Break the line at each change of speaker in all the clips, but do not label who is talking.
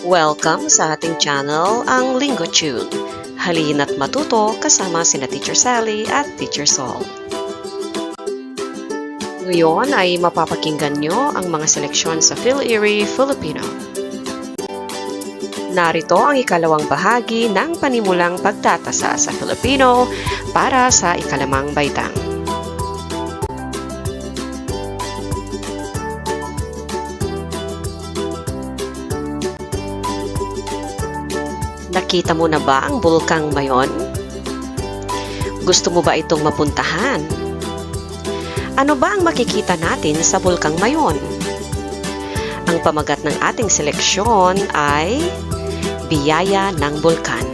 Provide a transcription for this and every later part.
Welcome sa ating channel, ang Linggo Tune. Halina't matuto kasama sina Teacher Sally at Teacher Sol. Ngayon ay mapapakinggan nyo ang mga seleksyon sa Phil-Erie Filipino. Narito ang ikalawang bahagi ng panimulang pagtatasa sa Filipino para sa ikalamang baitang. Nakita mo na ba ang bulkang mayon? Gusto mo ba itong mapuntahan? Ano ba ang makikita natin sa bulkang mayon? Ang pamagat ng ating seleksyon ay Biyaya ng Bulkan.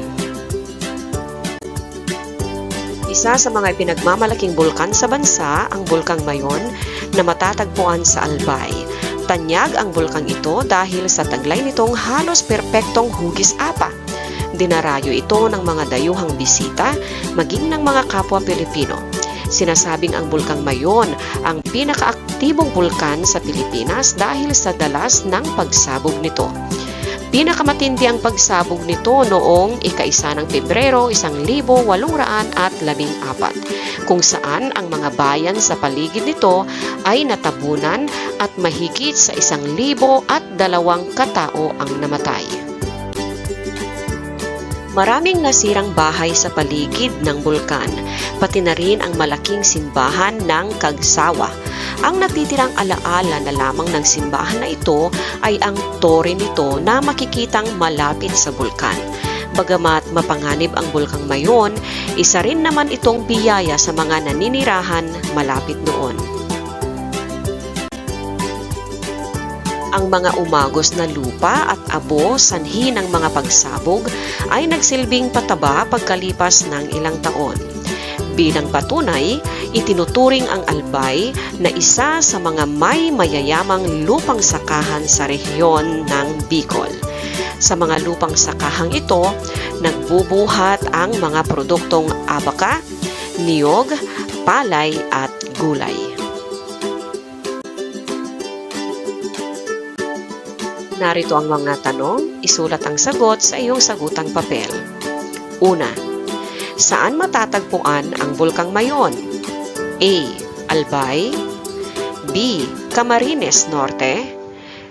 Isa sa mga pinagmamalaking bulkan sa bansa ang bulkang mayon na matatagpuan sa Albay. Tanyag ang bulkang ito dahil sa taglay nitong halos perpektong hugis apa dinarayo ito ng mga dayuhang bisita maging ng mga kapwa Pilipino. Sinasabing ang Bulkang Mayon ang pinakaaktibong bulkan sa Pilipinas dahil sa dalas ng pagsabog nito. Pinakamatindi ang pagsabog nito noong ika-isa ng Pebrero 1814 kung saan ang mga bayan sa paligid nito ay natabunan at mahigit sa isang libo at dalawang katao ang namatay. Maraming nasirang bahay sa paligid ng bulkan, pati na rin ang malaking simbahan ng Kagsawa. Ang natitirang alaala na lamang ng simbahan na ito ay ang tore nito na makikitang malapit sa bulkan. Bagamat mapanganib ang bulkang mayon, isa rin naman itong biyaya sa mga naninirahan malapit noon. Ang mga umagos na lupa at abo sanhi ng mga pagsabog ay nagsilbing pataba pagkalipas ng ilang taon. Bilang patunay, itinuturing ang Albay na isa sa mga may mayayamang lupang sakahan sa rehiyon ng Bicol. Sa mga lupang sakahang ito, nagbubuhat ang mga produktong abaka, niyog, palay at gulay. Narito ang mga tanong, isulat ang sagot sa iyong sagutang papel. Una, saan matatagpuan ang Bulkang Mayon? A. Albay B. Camarines Norte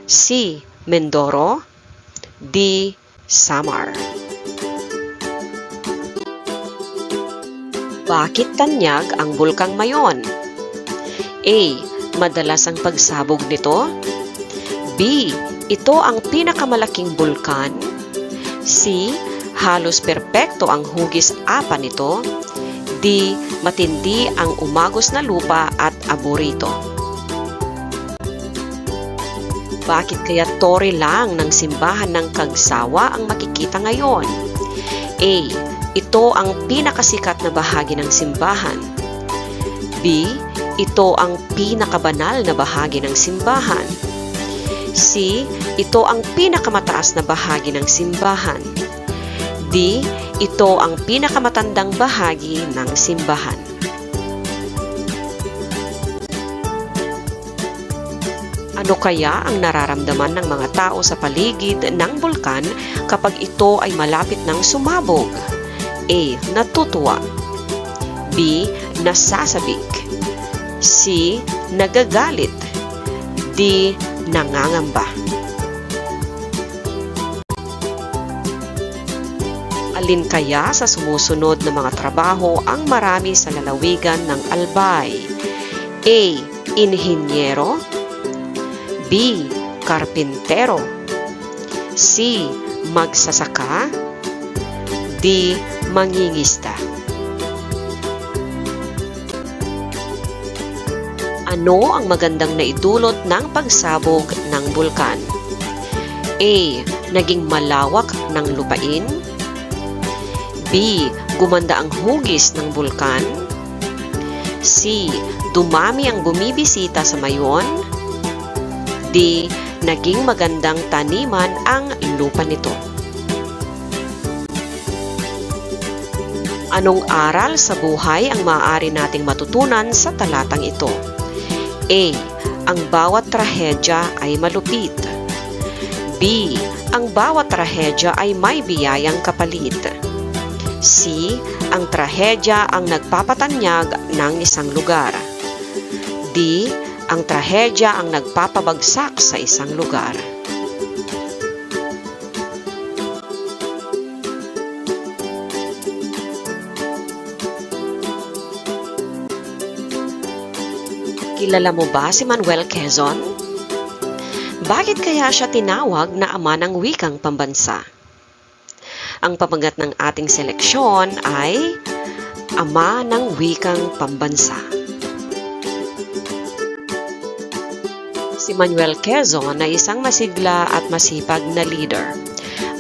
C. Mindoro D. Samar Bakit tanyag ang Bulkang Mayon? A. Madalas ang pagsabog nito B. Ito ang pinakamalaking bulkan. C. Halos perpekto ang hugis apa nito. D. Matindi ang umagos na lupa at aborito. Bakit kaya tore lang ng simbahan ng Kagsawa ang makikita ngayon? A. Ito ang pinakasikat na bahagi ng simbahan. B. Ito ang pinakabanal na bahagi ng simbahan. C. Ito ang pinakamataas na bahagi ng simbahan. D. Ito ang pinakamatandang bahagi ng simbahan. Ano kaya ang nararamdaman ng mga tao sa paligid ng bulkan kapag ito ay malapit ng sumabog? A. Natutuwa B. Nasasabik C. Nagagalit D nangangamba. Alin kaya sa sumusunod na mga trabaho ang marami sa lalawigan ng Albay? A. Inhinyero B. Karpintero C. Magsasaka D. Mangingista Ano ang magandang naidulot ng pagsabog ng bulkan? A. Naging malawak ng lupain B. Gumanda ang hugis ng bulkan C. Dumami ang bumibisita sa mayon D. Naging magandang taniman ang lupa nito. Anong aral sa buhay ang maaari nating matutunan sa talatang ito? A. Ang bawat trahedya ay malupit. B. ang bawat trahedya ay may biyayang kapalit. C. Ang trahedya ang nagpapatanyag ng isang lugar. D. Ang trahedya ang nagpapabagsak sa isang lugar. Kilala mo ba si Manuel Quezon? Bakit kaya siya tinawag na ama ng wikang pambansa? Ang pamagat ng ating seleksyon ay Ama ng Wikang Pambansa. Si Manuel Quezon ay isang masigla at masipag na leader.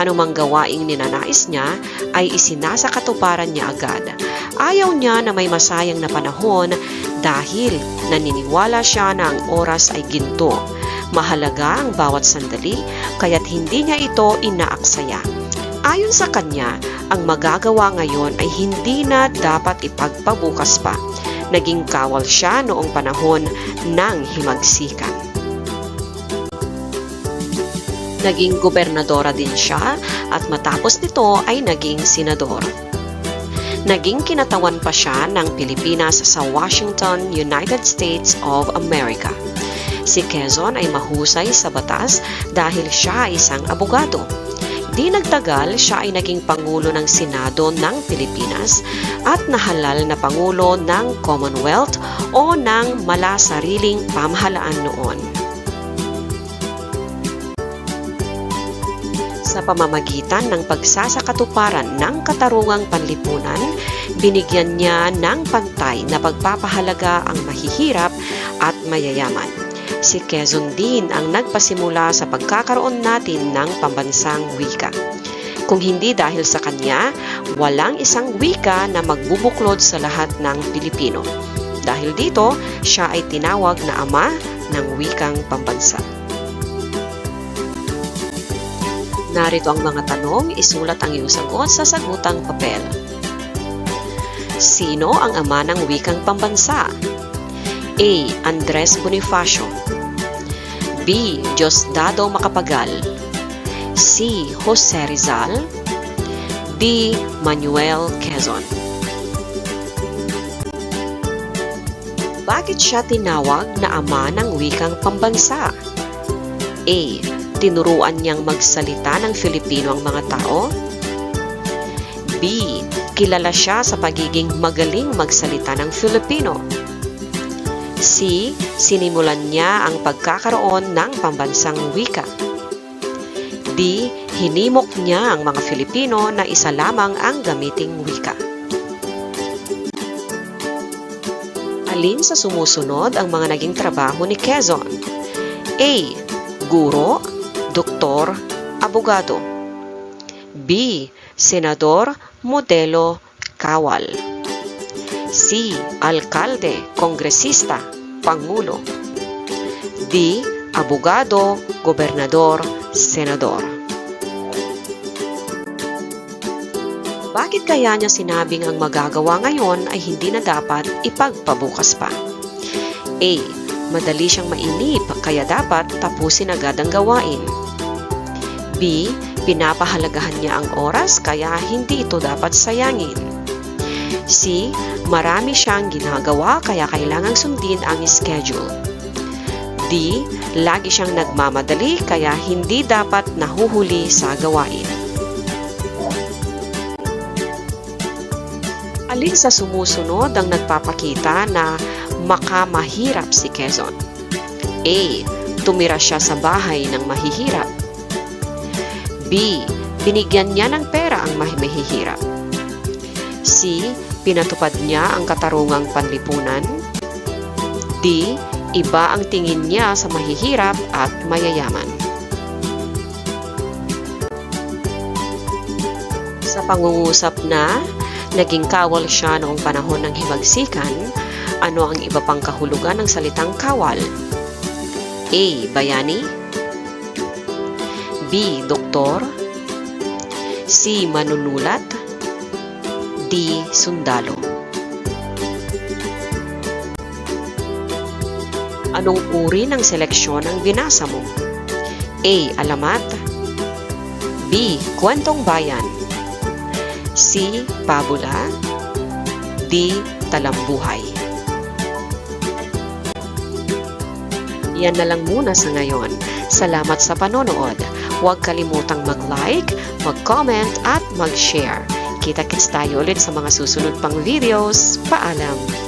Anumang gawaing ninanais niya ay isinasakatuparan niya agad. Ayaw niya na may masayang na panahon dahil naniniwala siya na ang oras ay ginto. Mahalaga ang bawat sandali kaya't hindi niya ito inaaksaya. Ayon sa kanya, ang magagawa ngayon ay hindi na dapat ipagpabukas pa. Naging kawal siya noong panahon ng himagsikan. Naging gobernadora din siya at matapos nito ay naging senador. Naging kinatawan pa siya ng Pilipinas sa Washington, United States of America. Si Quezon ay mahusay sa batas dahil siya ay isang abogado. Di nagtagal, siya ay naging Pangulo ng Senado ng Pilipinas at nahalal na Pangulo ng Commonwealth o ng malasariling pamahalaan noon. Sa pamamagitan ng pagsasakatuparan ng katarungang panlipunan, binigyan niya ng pantay na pagpapahalaga ang mahihirap at mayayaman. Si Quezon din ang nagpasimula sa pagkakaroon natin ng pambansang wika. Kung hindi dahil sa kanya, walang isang wika na magbubuklod sa lahat ng Pilipino. Dahil dito, siya ay tinawag na ama ng wikang pambansa. Narito ang mga tanong, isulat ang iyong sagot sa sagutang papel. Sino ang ama ng wikang pambansa? A. Andres Bonifacio B. Diosdado Macapagal C. Jose Rizal D. Manuel Quezon Bakit siya tinawag na ama ng wikang pambansa? A. Tinuruan niyang magsalita ng Filipino ang mga tao? B. Kilala siya sa pagiging magaling magsalita ng Filipino? C. Sinimulan niya ang pagkakaroon ng pambansang wika. D. Hinimok niya ang mga Filipino na isa lamang ang gamiting wika. Alin sa sumusunod ang mga naging trabaho ni Quezon? A. Guro, doktor, abogado. B. Senador, modelo, kawal. C. Alkalde, kongresista, pangulo. D. Abogado, gobernador, senador. Bakit kaya niya sinabing ang magagawa ngayon ay hindi na dapat ipagpabukas pa? A. Madali siyang mainip kaya dapat tapusin agad ang gawain. B. Pinapahalagahan niya ang oras kaya hindi ito dapat sayangin. C. Marami siyang ginagawa kaya kailangang sundin ang schedule. D. Lagi siyang nagmamadali kaya hindi dapat nahuhuli sa gawain. Alin sa sumusunod ang nagpapakita na makamahirap si Quezon? A. Tumira siya sa bahay ng mahihirap. B. Binigyan niya ng pera ang mahihirap. C. Pinatupad niya ang katarungang panlipunan. D. Iba ang tingin niya sa mahihirap at mayayaman. Sa pangungusap na naging kawal siya noong panahon ng himagsikan, ano ang iba pang kahulugan ng salitang kawal? A. Bayani B. Doktor C. Manunulat D. Sundalo Anong uri ng seleksyon ang binasa mo? A. Alamat B. Kwentong Bayan C. Pabula D. Talambuhay Yan na lang muna sa ngayon. Salamat sa panonood. Huwag kalimutang mag-like, mag-comment at mag-share. Kita-kits tayo ulit sa mga susunod pang videos. Paalam!